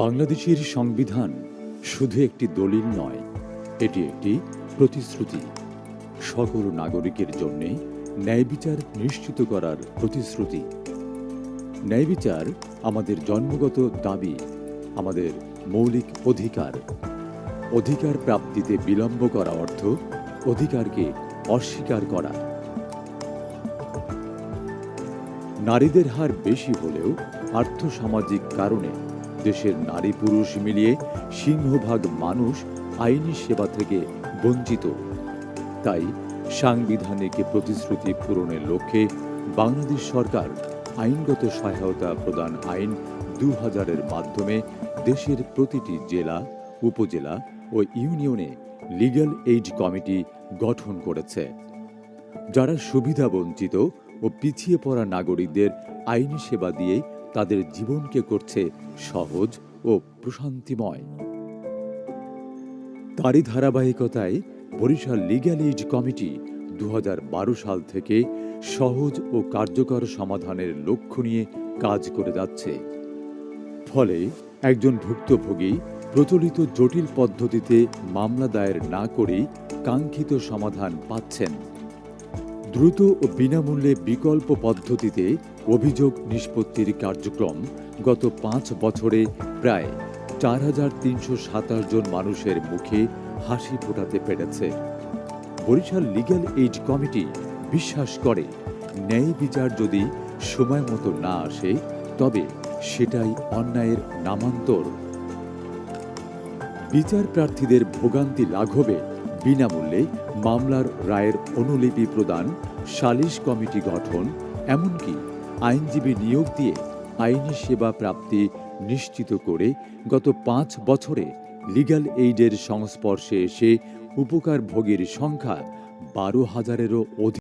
বাংলাদেশের সংবিধান শুধু একটি দলিল নয়, এটি একটি প্রতিশ্রুতি। সকল নাগরিকের জন্য ন্যায় বিচার নিশ্চিত করার প্রতিশ্রুতি। ন্যায় বিচার আমাদের জন্মগত দাবি, আমাদের মৌলিক অধিকার। অধিকার প্রাপ্তিতে বিলম্ব করা অর্থ অধিকারকে অস্বীকার করা। নারীদের হার বেশি হলেও আর্থসামাজিক কারণে দেশের নারী পুরুষ মিলিয়ে সিংহভাগ মানুষ আইনি সেবা থেকে বঞ্চিত। তাই সাংবিধানিক প্রতিশ্রুতি পূরণের লক্ষ্যে বাংলাদেশ সরকার আইনগত সহায়তা প্রদান আইন দু হাজারের মাধ্যমে দেশের প্রতিটি জেলা, উপজেলা ও ইউনিয়নে লিগ্যাল এইড কমিটি গঠন করেছে। যারা সুবিধা বঞ্চিত ও পিছিয়ে পড়া নাগরিকদের আইনি সেবা দিয়ে তাদের জীবনকে করছে সহজ ও প্রশান্তিময়। তারই ধারাবাহিকতায় বরিশাল লিগ্যাল এইড কমিটি দু হাজার বারো সাল থেকে সহজ ও কার্যকর সমাধানের লক্ষ্য নিয়ে কাজ করে যাচ্ছে। ফলে একজন ভুক্তভোগী প্রচলিত জটিল পদ্ধতিতে মামলা দায়ের না করেই কাঙ্ক্ষিত সমাধান পাচ্ছেন। দ্রুত ও বিনামূল্যে বিকল্প পদ্ধতিতে অভিযোগ নিষ্পত্তির কার্যক্রম গত পাঁচ বছরে প্রায় চার হাজার তিনশো সাতাশ জন মানুষের মুখে হাসি ফোটাতে পেরেছে। বরিশাল লিগ্যাল এইড কমিটি বিশ্বাস করে, ন্যায় বিচার যদি সময় মতো না আসে, তবে সেটাই অন্যায়ের নামান্তর। বিচার প্রার্থীদের ভোগান্তি লাঘবে বিনামূল্যে মামলার রায়ের অনুলিপি প্রদান, সালিশ কমিটি গঠন, এমনকি আইনজীবী নিয়োগ দিয়ে আইনি সেবা প্রাপ্তি নিশ্চিত করে গত পাঁচ বছরে লিগ্যাল এইডের সংস্পর্শে এসে উপকার উপকারভোগীর সংখ্যা বারো হাজারেরও অধিক।